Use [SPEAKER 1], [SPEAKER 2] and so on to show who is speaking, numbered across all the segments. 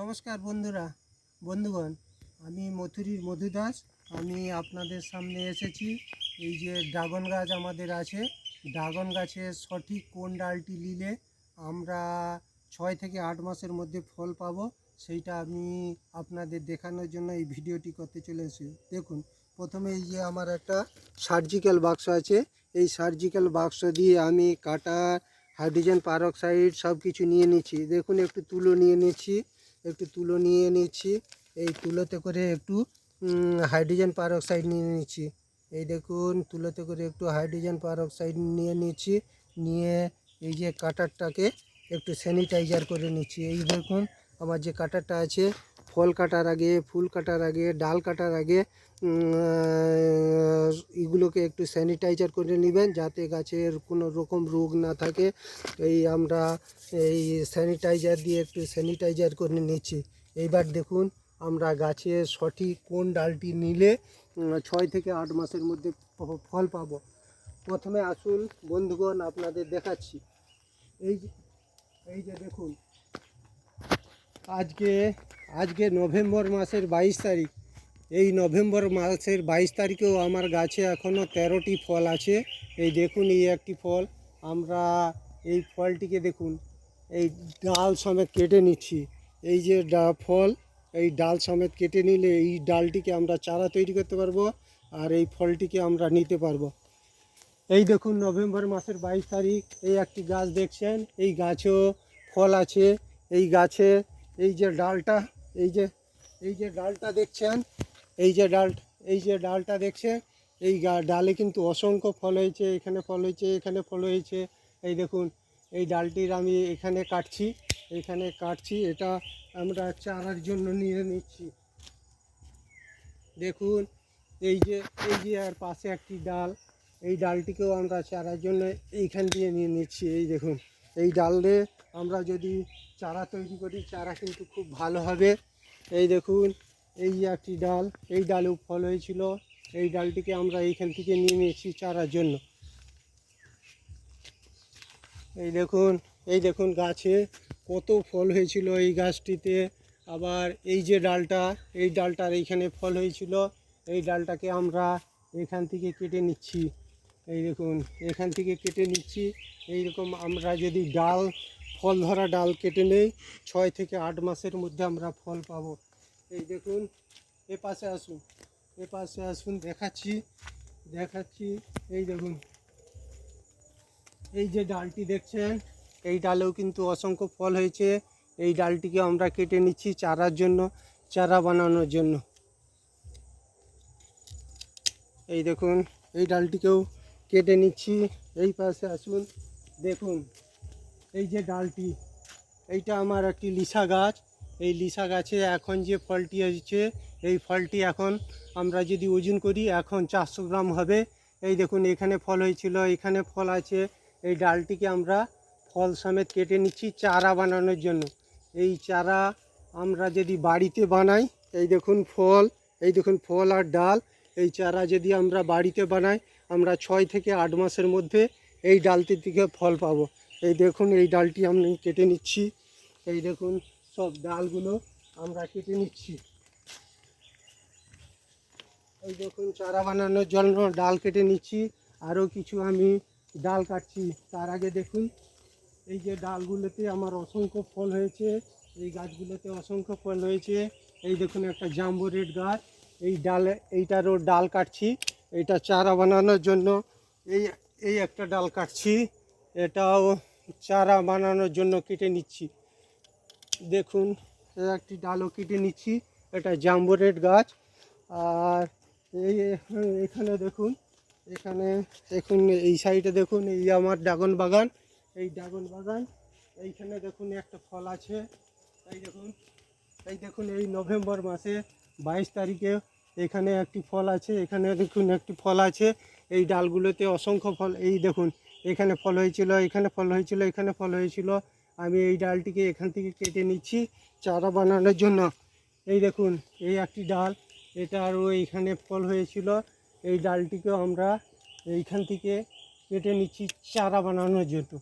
[SPEAKER 1] নমস্কার বন্ধুরা, বন্ধুগণ, আমি মথুরির মধু দাস আমি আপনাদের সামনে এসেছি। এই যে ড্রাগন গাছ আমাদের আছে, ড্রাগন গাছের সঠিক কোন ডালটি নিলে আমরা ছয় থেকে আট মাসের মধ্যে ফল পাবো, সেইটা আমি আপনাদের দেখানোর জন্য এই ভিডিওটি করতে চলেছি। দেখুন, প্রথমে এই যে আমার একটা সার্জিক্যাল বাক্স আছে, এই সার্জিক্যাল বাক্স দিয়ে আমি কাটা হাইড্রোজেন পারক্সাইড সব কিছু নিয়ে নিচ্ছি। দেখুন, একটু তুলো নিয়ে নিচ্ছি। একটু তুলো নিয়ে নিচ্ছি। এই তুলোতে করে একটু হাইড্রোজেন পারক্সাইড নিয়ে নিচ্ছি। এই দেখুন, তুলোতে করে একটু হাইড্রোজেন পারক্সাইড নিয়ে নিচ্ছি। নিয়ে এই যে কাটারটাকে একটু স্যানিটাইজার করে নিচ্ছি। এই দেখুন, আমার যে কাটারটা আছে ফল কাটার আগে, ফুল কাটার আগে, ডাল কাটার আগে এগুলোকে একটু স্যানিটাইজার করে নেবেন যাতে গাছের কোনো রকম রোগ না থাকে। এই আমরা এই স্যানিটাইজার দিয়ে একটু স্যানিটাইজার করে নিচ্ছি। এইবার দেখুন, আমরা গাছের সঠিক কোন ডালটি নিলে ছয় থেকে আট মাসের মধ্যে ফল পাবো। প্রথমে আসুন, বন্ধুগণ, আপনাদের দেখাচ্ছি। এই এই যে দেখুন, আজকে আজকে নভেম্বর মাসের বাইশ তারিখ। এই নভেম্বর মাসের বাইশ তারিখেও আমার গাছে এখনও তেরোটি ফল আছে। এই দেখুন, এই একটি ফল। আমরা এই ফলটিকে দেখুন, এই ডাল সমেত কেটে নিচ্ছি। এই যে ডা- ফল, এই ডাল সমেত কেটে নিলে এই ডালটিকে আমরা চারা তৈরি করতে পারব আর এই ফলটিকে আমরা নিতে পারব। এই দেখুন, নভেম্বর মাসের বাইশ তারিখ। এই একটি গাছ দেখছেন? এই গাছেও ফল আছে। এই গাছে, এই যে ডালটা এই যে এই যে ডালটা দেখছেন? এই যে ডাল, এই যে ডালটা দেখছেন এই ডালে কিন্তু অসংখ্য ফল হয়েছে, এখানে ফল হয়েছে, এখানে ফল হয়েছে। এই দেখুন, এই ডালটির আমি এখানে কাটছি এখানে কাটছি, এটা আমরা চারার জন্য নিয়ে নিচ্ছি। দেখুন, এই যে এই যে আর পাশে একটি ডাল, এই ডালটিকেও আমরা চারার জন্য এইখান দিয়ে নিয়ে নিচ্ছি। এই দেখুন, এই ডালে আমরা যদি চারা তৈরি করি, চারা কিন্তু খুব ভালো হবে। এই দেখুন, এই একটি ডাল, এই ডালেও ফল হয়েছিল। এই ডালটিকে আমরা এইখান থেকে নিয়ে নিয়েছি চারার জন্য। এই দেখুন এই দেখুন গাছে কত ফল হয়েছিল এই গাছটিতে। আবার এই যে ডালটা, এই ডালটার এইখানে ফল হয়েছিল। এই ডালটাকে আমরা এখান থেকে কেটে নিচ্ছি। এই দেখুন, এখান থেকে কেটে নিচ্ছি। এই রকম আমরা যদি ডাল ফল ধরা ডাল কেটে নেই। ছয় থেকে আট মাসের মধ্যে আমরা ফল পাবো। এই দেখুন, এ পাশে আসুন, এ পাশে আসুন, দেখাচ্ছি দেখাচ্ছি, এই দেখুন। এই যে ডালটি দেখছেন, এই ডালেও কিন্তু অসংখ্য ফল হয়েছে। এই ডালটিকে আমরা কেটে নিচ্ছি চারার জন্য, চারা বানানোর জন্য। এই দেখুন, এই ডালটিকেও কেটে নিচ্ছি। এই পাশে আসুন, দেখুন। এই যে ডালটি, এইটা আমার একটি লিসা গাছ। এই লিসা গাছে এখন যে ফলটি হয়েছে এই ফলটি এখন আমরা যদি ওজন করি, এখন চারশো গ্রাম হবে। এই দেখুন, এখানে ফল হয়েছিল, এখানে ফল আছে। এই ডালটিকে আমরা ফল সমেত কেটে নিচ্ছি চারা বানানোর জন্য। এই চারা আমরা যদি বাড়িতে বানাই, এই দেখুন ফল, এই দেখুন ফল আর ডাল। এই চারা যদি আমরা বাড়িতে বানাই, আমরা ছয় থেকে আট মাসের মধ্যে এই ডালটি থেকে ফল পাবো। এই দেখুন, এই ডালটি আমি কেটে নিচ্ছি। এই দেখুন, সব ডালগুলো আমরা কেটে নিচ্ছি। এই দেখুন, চারা বানানোর জন্য ডাল কেটে নিচ্ছি। আরও কিছু আমি ডাল কাটছি। তার আগে দেখুন, এই যে ডালগুলোতে আমার অসংখ্য ফল হয়েছে। এই গাছগুলোতে অসংখ্য ফল হয়েছে। এই দেখুন, একটা জাম্বো রেড গাছ। এই ডালে, এইটারও ডাল কাটছি। এইটা চারা বানানোর জন্য এই এই একটা ডাল কাটছি। এটাও চারা বানানোর জন্য কেটে নিচ্ছি। দেখুন একটি ডালও কেটে নিচ্ছি, এটা জাম্বো রেড গাছ। আর এই এখানে দেখুন এখানে দেখুন, এই সাইডে দেখুন, এই আমার ড্রাগন বাগান। এই ড্রাগন বাগান, এইখানে দেখুন একটা ফল আছে। এই দেখুন এই দেখুন, এই নভেম্বর মাসে বাইশ তারিখে এখানে একটি ফল আছে, এখানে দেখুন একটি ফল আছে। এই ডালগুলোতে অসংখ্য ফল, এই দেখুন এখানে ফল হয়েছিল, এখানে ফল হয়েছিল, এখানে ফল হয়েছিল। আমি এই ডালটিকে এখান থেকে কেটে নিচ্ছি চারা বানানোর জন্য। এই দেখুন, এই একটি ডাল, এটা আরও এইখানে ফল হয়েছিল। এই ডালটিকে আমরা এইখান থেকে কেটে নিচ্ছি চারা বানানোর জন্য।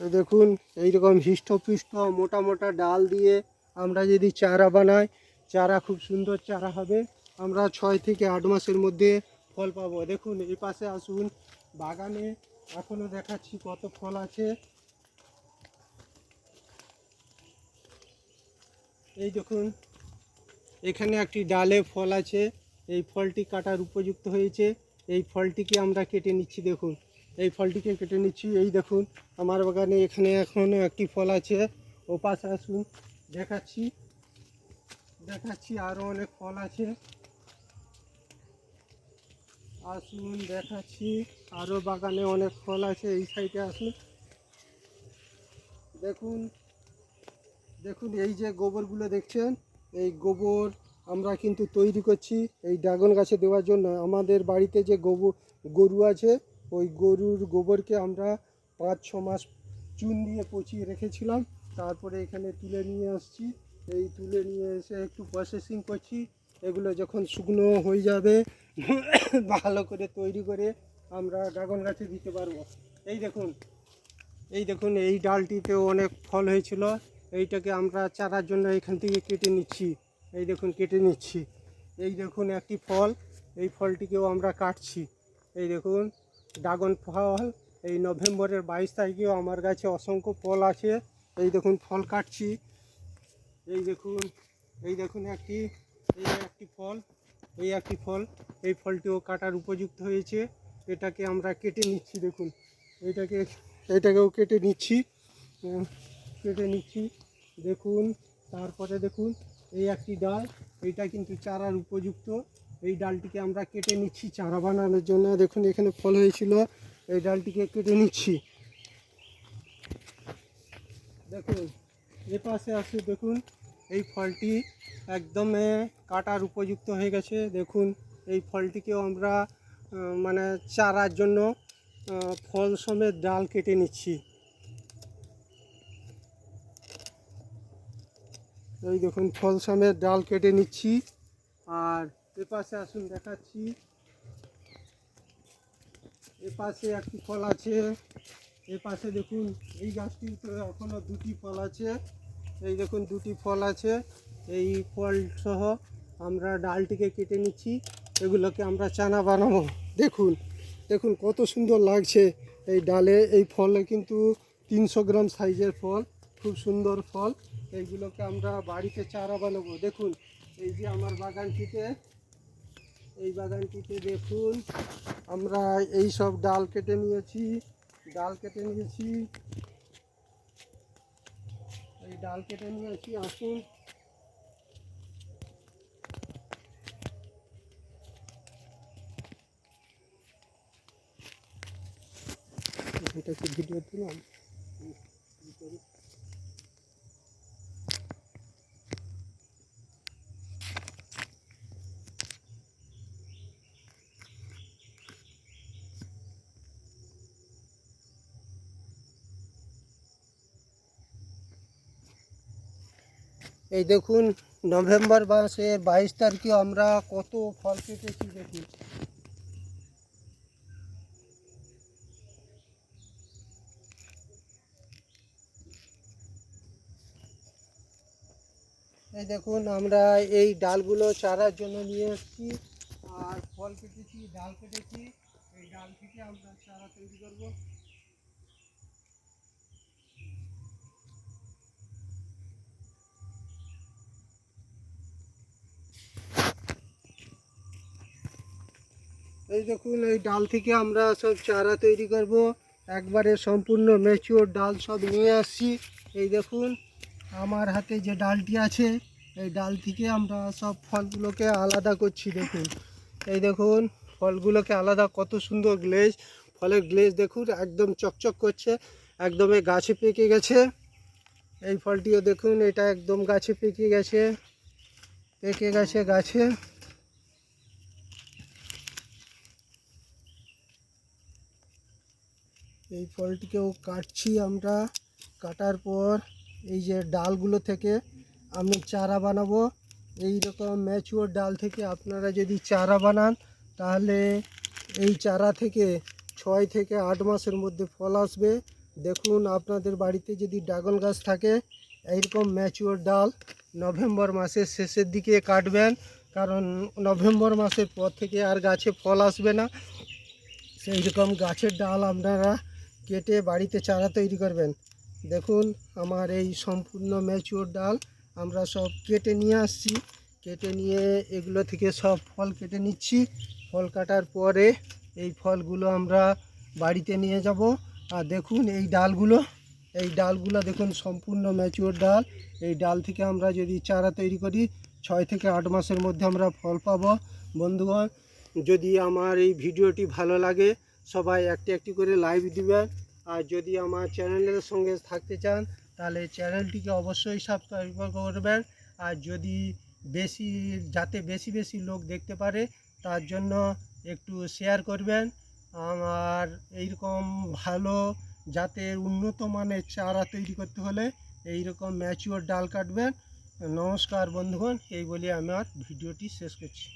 [SPEAKER 1] দেখুন, এইরকম হৃষ্টপুষ্ট মোটা মোটা ডাল দিয়ে আমরা যদি চারা বানাই, চারা খুব সুন্দর চারা হবে। আমরা ছয় থেকে আট মাসের মধ্যে ফল পাবো। দেখুন, এই পাশে আসুন, বাগানে এখনও দেখাচ্ছি কত ফল আছে। এই দেখুন, এখানে একটি ডালে ফল আছে। এই ফলটি কাটার উপযুক্ত হয়েছে। এই ফলটিকে আমরা কেটে নিচ্ছি, দেখুন। এই ফলটিকে কেটে নিচ্ছি। এই দেখুন, আমার বাগানে এখানে এখনও একটি ফল আছে। ও পাশে আসুন, দেখাচ্ছি। দেখাচ্ছি আরও অনেক ফল আছে। আসুন, দেখাচ্ছি আরও বাগানে অনেক ফল আছে এই সাইডে আসুন। দেখুন দেখুন, এই যে গোবরগুলো দেখছেন? এই গোবর আমরা কিন্তু তৈরি করছি এই ড্রাগন গাছে দেওয়ার জন্য। আমাদের বাড়িতে যে গোবর, গরু আছে ওই গরুর গোবরকে আমরা পাঁচ, ছ মাস চুন দিয়ে পচিয়ে রেখেছিলাম। তারপরে এখানে তুলে নিয়ে আসছি। এই তুলে নিয়ে এসে একটু প্রসেসিং করছি। এগুলো যখন শুকনো হয়ে যাবে, ভালো করে তৈরি করে আমরা ড্রাগন গাছে দিতে পারব। এই দেখুন এই দেখুন, এই ডালটিতেও অনেক ফল হয়েছিল। এইটাকে আমরা চারার জন্য এখান থেকে কেটে নিচ্ছি। এই দেখুন, কেটে নিচ্ছি। এই দেখুন একটি ফল। এই ফলটিকেও আমরা কাটছি। এই দেখুন ড্রাগন ফল, এই নভেম্বরের বাইশ তারিখেও আমার কাছে অসংখ্য ফল আছে। এই দেখুন, ফল কাটছি। এই দেখুন এই দেখুন একটি, এই একটি ফল, এই একটি ফল, এই ফলটিও কাটার উপযুক্ত হয়েছে। এটাকে আমরা কেটে নিচ্ছি, দেখুন। এটাকে, এটাকেও কেটে নিচ্ছি। কেটে নিচ্ছি, দেখুন। তারপরে দেখুন, এই একটি ডাল, এইটা কিন্তু চারার উপযুক্ত। এই ডালটিকে আমরা কেটে নিচ্ছি চারা বানানোর জন্য। দেখুন, এখানে ফল হয়েছিল। এই ডালটিকে কেটে নিচ্ছি। দেখুন, এ পাশে আসে দেখুন, এই ফলটি একদম কাটার উপযুক্ত হয়ে গেছে। দেখুন, এই ফলটিকেও আমরা মানে চারার জন্য ফল সমেত ডাল কেটে নিচ্ছি। এই দেখুন, ফল সমেত ডাল কেটে নিচ্ছি। আর এ পাশে আসুন দেখাচ্ছি। এপাশে একটি ফল আছে। এপাশে দেখুন, এই গাছটিতে এখনও দুটি ফল আছে। এই দেখুন, দুটি ফল আছে। এই ফল সহ আমরা ডালটিকে কেটে নিচ্ছি। এগুলোকে আমরা চানা বানাবো। দেখুন দেখুন কত সুন্দর লাগছে এই ডালে। এই ফলে কিন্তু তিনশো গ্রাম সাইজের ফল, খুব সুন্দর ফল। এইগুলোকে আমরা বাড়িতে চারা বানাবো। দেখুন, এই যে আমার বাগানটিতে এই বাগানটিতে দেখুন, আমরা এই সব ডাল কেটে নিয়েছি, ডাল কেটে নিয়েছি। এই ডাল কেটে নিয়েছি, আসুন। এটা কি ভিডিও দিলাম? এই দেখুন, নভেম্বর মাসের বাইশ তারিখে আমরা কত ফল কেটেছি দেখুন। এই দেখুন, আমরা এই ডালগুলো চারার জন্য নিয়ে এসেছি। আর ফল কেটেছি, ডাল কেটেছি। এই ডাল থেকে আমরা চারা তৈরি করব। এই দেখুন, এই ডাল থেকে আমরা সব চারা তৈরি করব। একবারে সম্পূর্ণ ম্যাচিওর ডাল সব নিয়ে আসছি। এই দেখুন, আমার হাতে যে ডালটি আছে, এই ডাল থেকে আমরা সব ফলগুলোকে আলাদা করছি, দেখুন। এই দেখুন, ফলগুলোকে আলাদা, কত সুন্দর গ্লেজ ফলের গ্লেজ দেখুন, একদম চকচক করছে, একদম এই গাছে পেকে গেছে। এই ফলটিও দেখুন, এটা একদম গাছে পেকে গেছে পেকে গেছে গাছে। এই ফলটিকেও কাটছি আমরা। কাটার পর এই যে ডালগুলো থেকে আমি চারা বানাবো। এই রকম ম্যাচুয়ার ডাল থেকে আপনারা যদি চারা বানান, তাহলে এই চারা থেকে ছয় থেকে আট মাসের মধ্যে ফল আসবে। দেখুন, আপনাদের বাড়িতে যদি ড্রাগন গাছ থাকে, এইরকম ম্যাচিওর ডাল নভেম্বর মাসের শেষের দিকে কাটবেন। কারণ নভেম্বর মাসের পর থেকে আর গাছে ফল আসবে না। সেই রকম গাছের ডাল আপনারা কেটে বাড়িতে চারা তৈরি করবেন। দেখুন, আমার এই সম্পূর্ণ ম্যাচিওর ডাল। আমরা সব কেটে নিয়ে আসছি। কেটে নিয়ে এগুলো থেকে সব ফল কেটে নিচ্ছি। ফল কাটার পরে এই ফলগুলো আমরা বাড়িতে নিয়ে যাব। আর দেখুন, এই ডালগুলো এই ডালগুলো দেখুন, সম্পূর্ণ ম্যাচিওর ডাল। এই ডাল থেকে আমরা যদি চারা তৈরি করি, ছয় থেকে আট মাসের মধ্যে আমরা ফল পাবো। বন্ধুগণ, যদি আমার এই ভিডিওটি ভালো লাগে, সবাই একটি একটি করে লাইভ দিবেন। আর যদি আমার চ্যানেলের সঙ্গে থাকতে চান, তাহলে চ্যানেলটিকে অবশ্যই সাবস্ক্রাইব করবেন। আর যদি বেশি, যাতে বেশি বেশি লোক দেখতে পারে, তার জন্য একটু শেয়ার করবেন। আমার এইরকম ভালো জাতের উন্নত মানের চারা তৈরি করতে হলে এইরকম ম্যাচিওর ডাল কাটবেন। নমস্কার বন্ধুগণ, এই বলে আমার ভিডিওটি শেষ করছি।